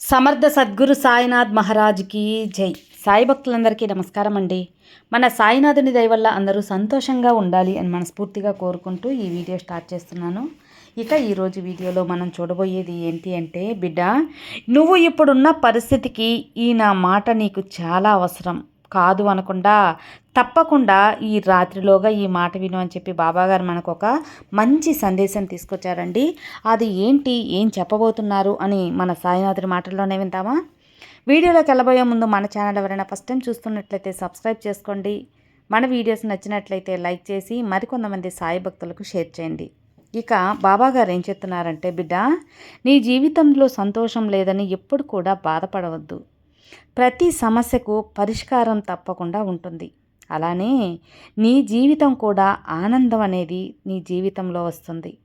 సమర్థ సద్గురు సాయినాథ్ మహారాజ్కి జై. సాయి భక్తులందరికీ నమస్కారం అండి. మన సాయినాథుని దయ వల్ల అందరూ సంతోషంగా ఉండాలి అని మనస్ఫూర్తిగా కోరుకుంటూ ఈ వీడియో స్టార్ట్ చేస్తున్నాను. ఇక ఈరోజు వీడియోలో మనం చూడబోయేది ఏంటి అంటే బిడ్డ నువ్వు ఇప్పుడున్న పరిస్థితికి ఈ నా మాట నీకు చాలా అవసరం. కాదు అనకుండా తప్పకుండా ఈ రాత్రిలోగా ఈ మాట విను అని చెప్పి బాబాగారు మనకు ఒక మంచి సందేశం తీసుకొచ్చారండి. అది ఏంటి? ఏం చెప్పబోతున్నారు? అని మన సాయినాథుడి మాటల్లోనే వింటామా వీడియోలోకి వెళ్ళబోయే ముందు మన ఛానల్ ఎవరైనా ఫస్ట్ టైం చూస్తున్నట్లయితే సబ్స్క్రైబ్ చేసుకోండి. మన వీడియోస్ నచ్చినట్లయితే లైక్ చేసి మరికొంతమంది సాయి భక్తులకు షేర్ చేయండి. ఇక బాబాగారు ఏం చెప్తున్నారంటే బిడ్డ నీ జీవితంలో సంతోషం లేదని ఎప్పుడు కూడా బాధపడవద్దు. ప్రతి సమస్యకు పరిష్కారం తప్పకుండా ఉంటుంది. అలానే నీ జీవితం కూడా ఆనందం అనేది నీ జీవితంలో వస్తుంది.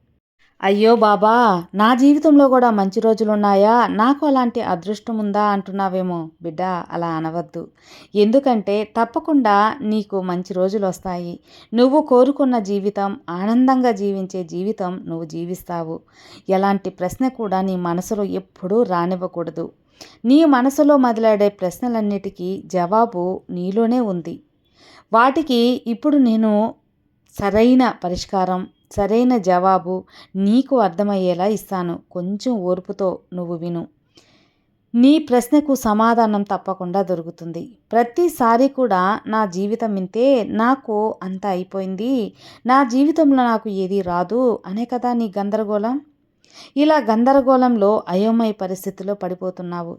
అయ్యో బాబా నా జీవితంలో కూడా మంచి రోజులు ఉన్నాయా నాకు అలాంటి అదృష్టం ఉందా అంటున్నావేమో బిడ్డ అలా అనవద్దు. ఎందుకంటే తప్పకుండా నీకు మంచి రోజులు వస్తాయి. నువ్వు కోరుకున్న జీవితం ఆనందంగా జీవించే జీవితం నువ్వు జీవిస్తావు. ఎలాంటి ప్రశ్న కూడా నీ మనసులో ఎప్పుడూ రానివ్వకూడదు. నీ మనసులో మొదలాడే ప్రశ్నలన్నిటికీ జవాబు నీలోనే ఉంది. వాటికి ఇప్పుడు నేను సరైన పరిష్కారం సరైన జవాబు నీకు అర్థమయ్యేలా ఇస్తాను. కొంచెం ఓర్పుతో నువ్వు విను. నీ ప్రశ్నకు సమాధానం తప్పకుండా దొరుకుతుంది. ప్రతిసారి కూడా నా జీవితం ఇంతే నాకు అంత అయిపోయింది. నా జీవితంలో నాకు ఏది రాదు అనే కదా నీ గందరగోళం? ఇలా గందరగోళంలో అయోమయ పరిస్థితిలో పడిపోతున్నావు.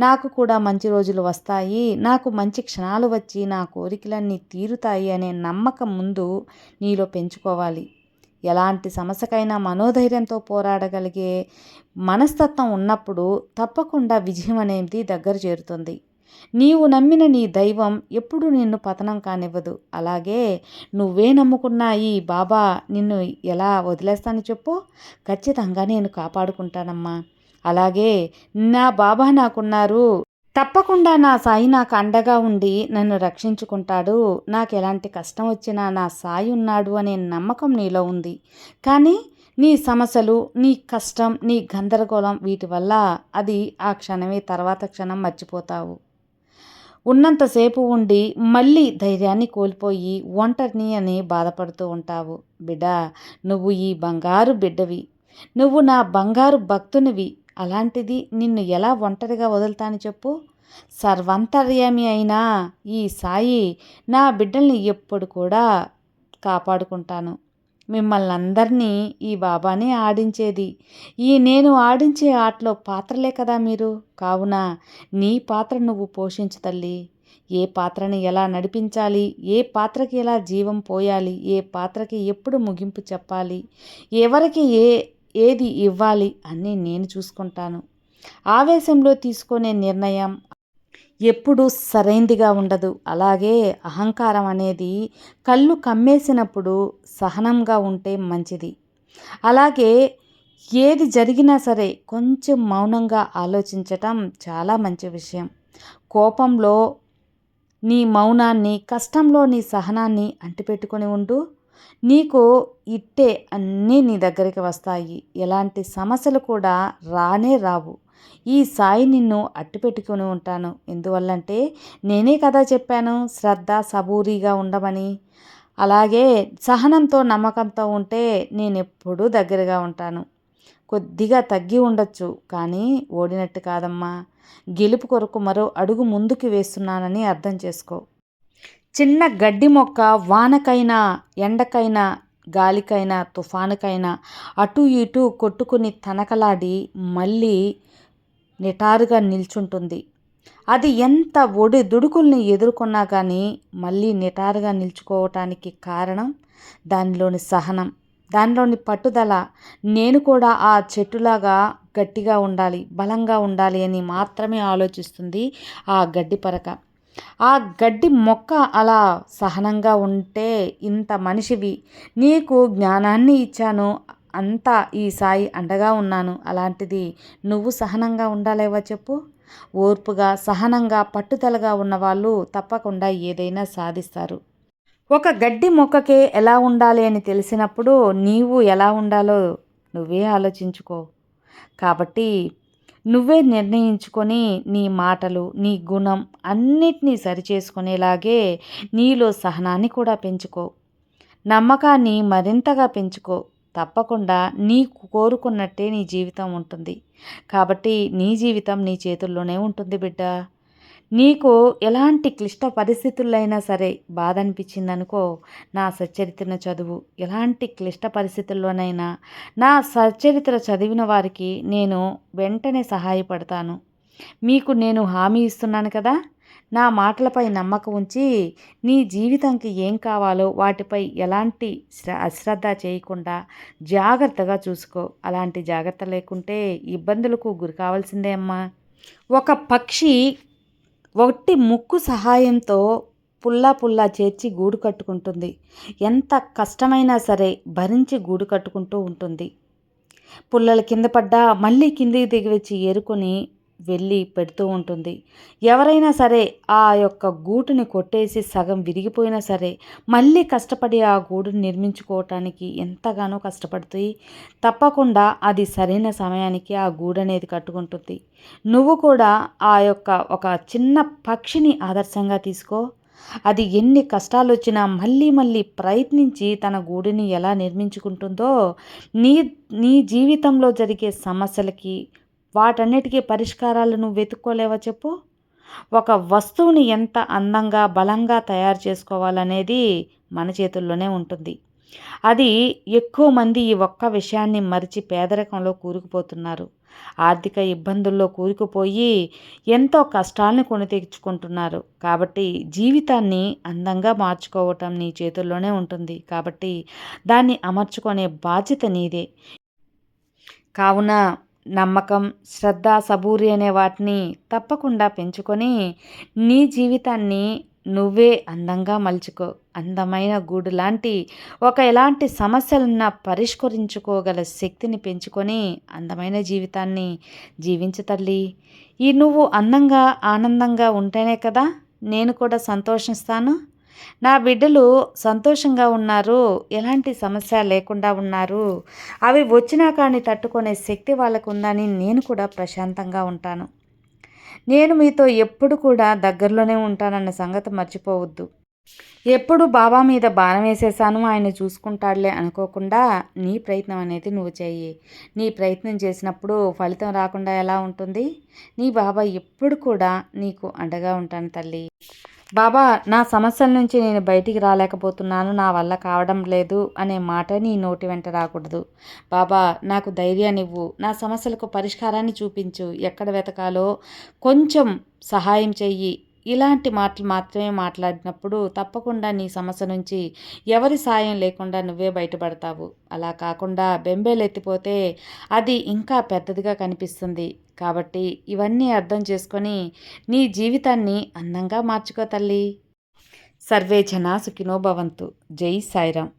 నాకు కూడా మంచి రోజులు వస్తాయి. నాకు మంచి క్షణాలు వచ్చి నా కోరికలన్నీ తీరుతాయి అనే నమ్మకం ముందు నీలో పెంచుకోవాలి. ఎలాంటి సమస్యకైనా మనోధైర్యంతో పోరాడగలిగే మనస్తత్వం ఉన్నప్పుడు తప్పకుండా విజయం అనేది దగ్గర చేరుతుంది. నీవు నమ్మిన నీ దైవం ఎప్పుడు నిన్ను పతనం కానివ్వదు. అలాగే నువ్వే నమ్ముకున్న ఈ బాబా నిన్ను ఎలా వదిలేస్తాను చెప్పు. ఖచ్చితంగా నేను కాపాడుకుంటానమ్మా. అలాగే నా బాబా నాకున్నారు. తప్పకుండా నా సాయి నాకు అండగా ఉండి నన్ను రక్షించుకుంటాడు. నాకు ఎలాంటి కష్టం వచ్చినా నా సాయి ఉన్నాడు అనే నమ్మకం నీలో ఉంది. కానీ నీ సమస్యలు నీ కష్టం నీ గందరగోళం వీటి వల్ల అది ఆ క్షణమే తర్వాత క్షణం మర్చిపోతావు. ఉన్నంతసేపు ఉండి మళ్ళీ ధైర్యాన్ని కోల్పోయి ఒంటరిని అని బాధపడుతూ ఉంటావు. బిడ్డ నువ్వు ఈ బంగారు బిడ్డవి. నువ్వు నా బంగారు భక్తునివి. అలాంటిది నిన్ను ఎలా ఒంటరిగా వదులుతాను చెప్పు. సర్వంతర్యామి అయినా ఈ సాయి నా బిడ్డల్ని ఎప్పుడు కూడా కాపాడుకుంటాను. మిమ్మల్ని అందరినీ ఈ బాబానే ఆడించేది. ఈ నేను ఆడించే ఆటలో పాత్రలే కదా మీరు? కావున నీ పాత్ర నువ్వు పోషించు తల్లి. ఏ పాత్రని ఎలా నడిపించాలి? ఏ పాత్రకి ఎలా జీవం పోయాలి? ఏ పాత్రకి ఎప్పుడు ముగింపు చెప్పాలి? ఎవరికి ఏ ఏది ఇవ్వాలి? అని నేను చూసుకుంటాను. ఆవేశంలో తీసుకునే నిర్ణయం ఎప్పుడూ సరైందిగా ఉండదు. అలాగే అహంకారం అనేది కళ్ళు కమ్మేసినప్పుడు సహనంగా ఉంటే మంచిది. అలాగే ఏది జరిగినా సరే కొంచెం మౌనంగా ఆలోచించటం చాలా మంచి విషయం. కోపంలో నీ మౌనాన్ని కష్టంలో నీ సహనాన్ని అంటిపెట్టుకొని ఉండు. నీకు ఇట్టే అన్నీ నీ దగ్గరికి వస్తాయి. ఎలాంటి సమస్యలు కూడా రానే రావు. ఈ సాయి నిన్ను అట్టుపెట్టుకుని ఉంటాను. ఎందువల్లంటే నేనే కదా చెప్పాను శ్రద్ధ సబూరిగా ఉండమని. అలాగే సహనంతో నమ్మకంతో ఉంటే నేను ఎప్పుడూ దగ్గరగా ఉంటాను. కొద్దిగా తగ్గి ఉండొచ్చు కానీ ఓడినట్టు కాదమ్మా. గెలుపు కొరకు మరో అడుగు ముందుకు వేస్తున్నానని అర్థం చేసుకో. చిన్న గడ్డి మొక్క వానకైనా ఎండకైనా గాలికైనా తుఫానుకైనా అటు ఇటు కొట్టుకుని తనకలాడి మళ్ళీ నిటారుగా నిల్చుంటుంది. అది ఎంత ఒడి దుడుకుల్ని ఎదుర్కొన్నా కానీ మళ్ళీ నిటారుగా నిల్చుకోవటానికి కారణం దానిలోని సహనం దానిలోని పట్టుదల. నేను కూడా ఆ చెట్టులాగా గట్టిగా ఉండాలి బలంగా ఉండాలి అని మాత్రమే ఆలోచిస్తుంది ఆ గడ్డి పరక. ఆ గడ్డి మొక్క అలా సహనంగా ఉంటే ఇంత మనిషివి. నీకు జ్ఞానాన్ని ఇచ్చాను అంతా ఈ సాయి అండగా ఉన్నాను. అలాంటిది నువ్వు సహనంగా ఉండాలేవా చెప్పు? ఓర్పుగా సహనంగా పట్టుదలగా ఉన్నవాళ్ళు తప్పకుండా ఏదైనా సాధిస్తారు. ఒక గడ్డి మొక్కకే ఎలా ఉండాలి అని తెలిసినప్పుడు నీవు ఎలా ఉండాలో నువ్వే ఆలోచించుకో. కాబట్టి నువ్వే నిర్ణయించుకొని నీ మాటలు నీ గుణం అన్నిటినీ సరిచేసుకునేలాగే నీలో సహనాన్ని కూడా పెంచుకో. నమ్మకాన్ని మరింతగా పెంచుకో. తప్పకుండా నీకు కోరుకున్నట్టే నీ జీవితం ఉంటుంది. కాబట్టి నీ జీవితం నీ చేతుల్లోనే ఉంటుంది బిడ్డ. నీకు ఎలాంటి క్లిష్ట పరిస్థితుల్లో సరే బాధ అనిపించిందనుకో నా సచ్చరిత్రను చదువు. ఎలాంటి క్లిష్ట పరిస్థితుల్లోనైనా నా సచ్చరిత్ర చదివిన వారికి నేను వెంటనే సహాయపడతాను. మీకు నేను హామీ ఇస్తున్నాను కదా? నా మాటలపై నమ్మకం ఉంచి నీ జీవితానికి ఏం కావాలో వాటిపై ఎలాంటి అశ్రద్ధ చేయకుండా జాగ్రత్తగా చూసుకో. అలాంటి జాగ్రత్త లేకుంటే ఇబ్బందులకు గురి కావాల్సిందే అమ్మా. ఒక పక్షి ఒకటి ముక్కు సహాయంతో పుల్లా పుల్లా చేర్చి గూడు కట్టుకుంటుంది. ఎంత కష్టమైనా సరే భరించి గూడు కట్టుకుంటూ ఉంటుంది. పుల్లల కింద పడ్డా మళ్ళీ కిందికి దిగి వచ్చి ఏరుకొని వెళ్ళి పెడుతూ ఉంటుంది. ఎవరైనా సరే ఆ యొక్క గూటుని కొట్టేసి సగం విరిగిపోయినా సరే మళ్ళీ కష్టపడి ఆ గూడుని నిర్మించుకోవటానికి ఎంతగానో కష్టపడుతుంది తప్పకుండా అది సరైన సమయానికి ఆ గూడు అనేది కట్టుకుంటుంది. నువ్వు కూడా ఆ యొక్క ఒక చిన్న పక్షిని ఆదర్శంగా తీసుకో. అది ఎన్ని కష్టాలు వచ్చినా మళ్ళీ మళ్ళీ ప్రయత్నించి తన గూడిని ఎలా నిర్మించుకుంటుందో నీ నీ జీవితంలో జరిగే సమస్యలకి వాటన్నిటికీ పరిష్కారాలు నువ్వు వెతుక్కోలేవా చెప్పు? ఒక వస్తువుని ఎంత అందంగా బలంగా తయారు చేసుకోవాలనేది మన చేతుల్లోనే ఉంటుంది. అది ఎక్కువ మంది ఈ ఒక్క విషయాన్ని మరిచి పేదరికంలో కూరుకుపోతున్నారు. ఆర్థిక ఇబ్బందుల్లో కూరుకుపోయి ఎంతో కష్టాలను కొని తెచ్చుకుంటున్నారు. కాబట్టి జీవితాన్ని అందంగా మార్చుకోవటం నీ చేతుల్లోనే ఉంటుంది. కాబట్టి దాన్ని అమర్చుకునే బాధ్యత నీదే. కావున నమ్మకం శ్రద్ధ సబూరి అనే వాటిని తప్పకుండా పెంచుకొని నీ జీవితాన్ని నువ్వే అందంగా మలుచుకో. అందమైన గూడు లాంటి ఒక ఎలాంటి సమస్యలున్నా పరిష్కరించుకోగల శక్తిని పెంచుకొని అందమైన జీవితాన్ని జీవించు తల్లి. ఈ నువ్వు అందంగా ఆనందంగా ఉంటేనే కదా నేను కూడా సంతోషిస్తాను. నా బిడ్డలు సంతోషంగా ఉన్నారు ఎలాంటి సమస్య లేకుండా ఉన్నారు. అవి వచ్చినా కానీ తట్టుకునే శక్తి వాళ్ళకు ఉందని నేను కూడా ప్రశాంతంగా ఉంటాను. నేను మీతో ఎప్పుడు కూడా దగ్గరలోనే ఉంటానన్న సంగతి మర్చిపోవద్దు. ఎప్పుడు బాబా మీద బాణం వేసేసాను ఆయన చూసుకుంటాడులే అనుకోకుండా నీ ప్రయత్నం అనేది నువ్వు చెయ్యి. నీ ప్రయత్నం చేసినప్పుడు ఫలితం రాకుండా ఎలా ఉంటుంది? నీ బాబా ఎప్పుడు కూడా నీకు అండగా ఉంటాను తల్లి. బాబా నా సమస్యల నుంచి నేను బయటికి రాలేకపోతున్నాను నా వల్ల కావడం లేదు అనే మాట నీ నోటి వెంట రాకూడదు. బాబా నాకు ధైర్యాన్ని ఇవ్వు. నా సమస్యలకు పరిష్కారాన్ని చూపించు. ఎక్కడ వెతకాలో కొంచెం సహాయం చెయ్యి. ఇలాంటి మాటలు మాత్రమే మాట్లాడినప్పుడు తప్పకుండా నీ సమస్య నుంచి ఎవరి సాయం లేకుండా నువ్వే బయటపడతావు. అలా కాకుండా బెంబేలెత్తిపోతే అది ఇంకా పెద్దదిగా కనిపిస్తుంది. కాబట్టి ఇవన్నీ అర్థం చేసుకొని నీ జీవితాన్ని అందంగా మార్చుకో తల్లి. సర్వే జనా సుఖినో భవంతు. జై సాయిరామ్.